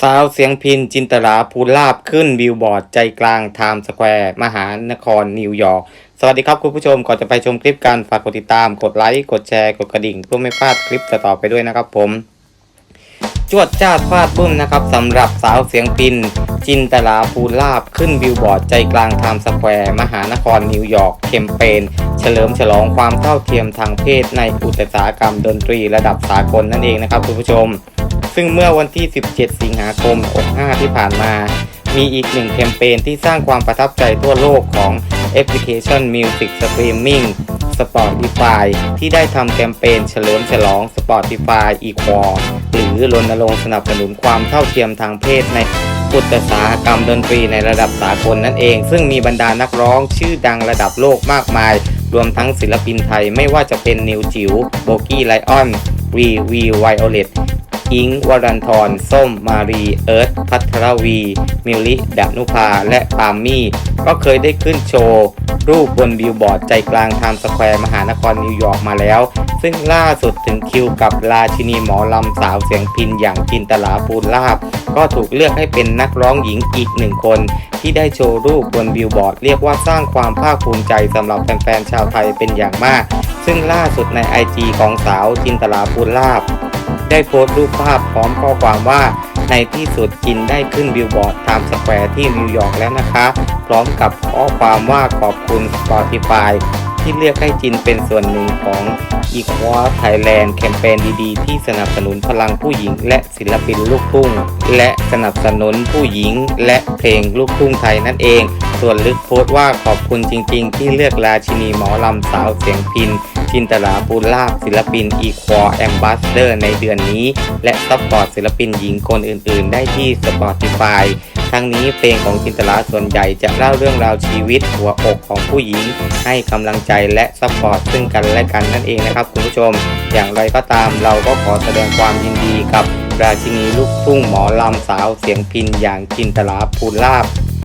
สาวเสียงพินจินตลาภูลาบขึ้นบิลบอร์ดใจกลางไทม์สแควร์มหานครนิวยอร์กสวัสดีครับคุณผู้ชมก่อนจะไปชมคลิปกันฝากกดติดตาม กดไลค์ กดแชร์ กดกระดิ่ง เพื่อไม่พลาดคลิปต่อไปด้วยนะครับผม จวดจ้าฟาดบึ้มนะครับสำหรับสาวเสียงพิน จินตลาภูลาบขึ้นบิลบอร์ดใจกลางไทม์สแควร์มหานครนิวยอร์กเคมเปญเฉลิมฉลองความเท่าเทียมทางเพศในอุตสาหกรรมดนตรีระดับสากลนั่นเองนะครับคุณผู้ชม ซึ่งเมื่อวันที่ 17 สิงหาคม 65 ที่ผ่านมา มีอีกหนึ่งแคมเปญที่สร้างความประทับใจทั่วโลกของแอปพลิเคชัน Music Streaming Spotify ที่ได้ทำแคมเปญเฉลิมฉลอง Spotify Equal หรือรณรงค์สนับสนุนความเท่าเทียมทางเพศในอุตสาหกรรมดนตรีในระดับสากลนั่นเอง ซึ่งมีบรรดานักร้องชื่อดังระดับโลกมากมาย รวมทั้งศิลปินไทยไม่ว่าจะเป็นนิวจิ๋วโบกี้ไลออนวีวีไวโอเลต อิงค์วรันทร ส้ม มารี เอิร์ธพัทรวี มิลิดานุภา และปามมี่ ก็เคยได้ขึ้นโชว์ รูปบนบิลบอร์ดใจกลางไทม์สแควร์มหานครนิวยอร์กมาแล้ว ซึ่งล่าสุดถึงคิวกับราชินีหมอลำสาวเสียงพินอย่างจินตลาภูลาบ ก็ถูกเลือกให้เป็นนักร้องหญิงอีกหนึ่งคน ที่ได้โชว์รูปบนบิลบอร์ด เรียกว่าสร้างความภาคภูมิใจสำหรับแฟนๆชาวไทยเป็นอย่างมาก ซึ่งล่าสุดใน IG ของสาวจินตลาภูลลาบ ได้โพสต์รูปภาพพร้อมข้อความว่า ในที่สุดจินได้ขึ้นบิลบอร์ดไทม์สแควร์ที่นิวยอร์กแล้วนะคะ พร้อมกับข้อความว่าขอบคุณ Spotify ที่เลือกให้จินเป็นส่วนหนึ่งของ Equal Thailand แคมเปญดีๆ ที่สนับสนุนพลังผู้หญิงและศิลปินลูกทุ่ง และสนับสนุนผู้หญิงและเพลงลูกทุ่งไทยนั่นเอง ส่วนลึกโพสต์ว่าขอบคุณจริง ๆ ที่เลือกราชินีหมอลำสาวเสียงพินจินตลาภูลาภศิลปิน Equal Ambassador ในเดือนนี้ และซัพพอร์ตศิลปินหญิงคนอื่น ๆ ได้ที่ Spotify ทั้งนี้เพลงของจินตลาส่วนใหญ่จะเล่าเรื่องราวชีวิตหัวอกของผู้หญิง ให้กำลังใจและซัพพอร์ตซึ่งกันและกันนั่นเองนะครับคุณผู้ชม อย่างไรก็ตามเราก็ขอแสดงความยินดีกับราชินีลูกทุ่งหมอลำสาวเสียงพินอย่างจินตลาภูลาภ